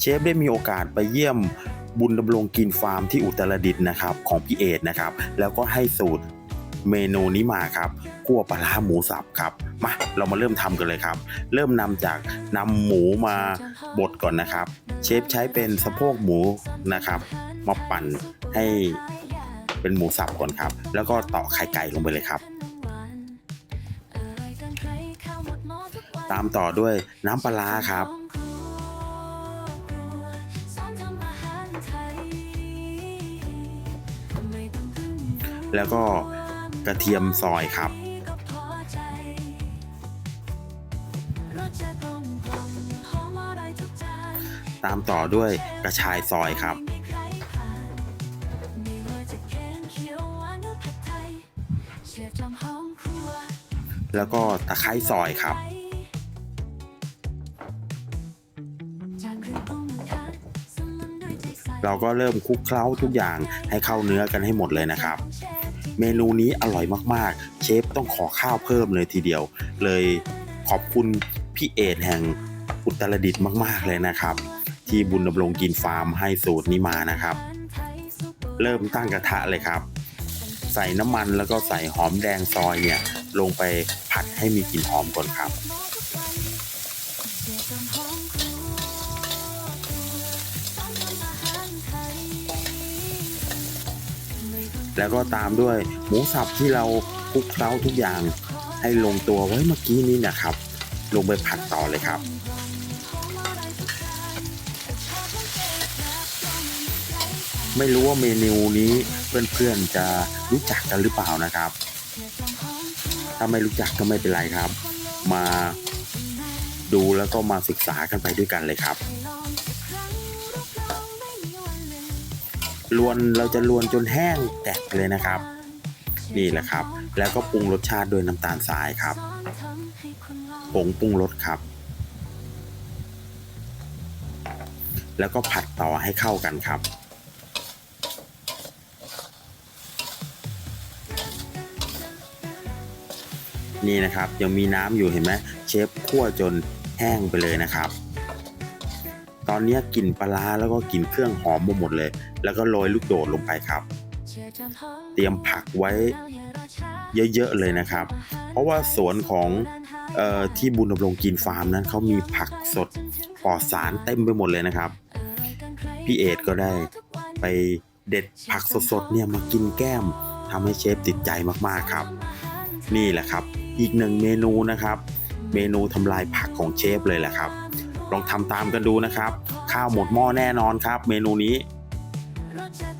เชฟได้มีโอกาสไปเยี่ยมบุญดำรงกินฟาร์มที่อุตรดิตถ์นะครับของพี่เอดนะครับ แล้วก็ให้สูตรเมนูนี้มาครับคั่วปลาหมูสับครับมาเรามาเริ่มทำกันเลยครับ เริ่มนำจากนำหมูมาบดก่อนนะครับ เชฟใช้เป็นสะโพกหมูนะครับ มาปั่นให้เป็นหมูสับก่อนครับ แล้วก็ต่อกไข่ไก่ลงไปเลยครับ ตามต่อด้วยน้ำปลาครับ แล้วก็กระเทียมซอยครับ ตามต่อด้วยกระชายซอยครับ แล้วก็ตะไคร้ซอยครับ เราก็เริ่มคลุกเคล้าทุกอย่างให้เข้าเนื้อกันให้หมดเลยนะครับ เมนูนี้อร่อยมากๆ เชฟต้องขอข้าวเพิ่มเลยทีเดียว เลยขอบคุณพี่เอดแห่งอุตรดิตถ์มากๆเลยนะครับ ที่บุญดำรงกินฟาร์มให้สูตรนี้มานะครับ เริ่มตั้งกระทะเลยครับ ใส่น้ำมันแล้วก็ใส่หอมแดงซอยเนี่ยลงไปผัดให้มีกลิ่นหอมก่อนครับ แล้วก็ตามด้วยหมูสับที่เราคลุกเคล้าทุกอย่างให้ลงตัวไว้เมื่อกี้นี้นะครับ ลงไปผัดต่อเลยครับไม่รู้ว่าเมนูนี้เพื่อนๆจะรู้จักกันหรือเปล่านะครับ ถ้าไม่รู้จักก็ไม่เป็นไรครับ มาดูแล้วก็มาศึกษากันไปด้วยกันเลยครับ ลวนเราจะลวนจนแห้งแตกเลยนะครับ นี่แหละครับ แล้วก็ปรุงรสชาติด้วยน้ำตาลทรายครับผงปรุงรสครับ แล้วก็ผัดต่อให้เข้ากันครับ นี่นะครับยังมีน้ำอยู่เห็นไหมเชฟคั่วจนแห้งไปเลยนะครับ ตอนนี้กลิ่นปลาร้าแล้วก็กลิ่นเครื่องหอมหมดเลย แล้วก็โรยลูกโดดลงไปครับ เตรียมผักไว้เยอะๆเลยนะครับ เพราะว่าสวนของออที่บุญดำรงกินฟาร์มนั้นเขามีผักสดปลอดสารเต็มไปหมดเลยนะครับ พี่เอดก็ได้ไปเด็ดผักสดๆเนี่ยมากินแก้มทำให้เชฟติดใจมากๆครับ นี่แหละครับ อีกหนึ่งเมนูนะครับ เมนูทำลายผักของเชฟเลยแหละครับ ลองทำตามกันดูนะครับ ข้าวหมดหม้อแน่นอนครับ เมนูนี้รถจะตรง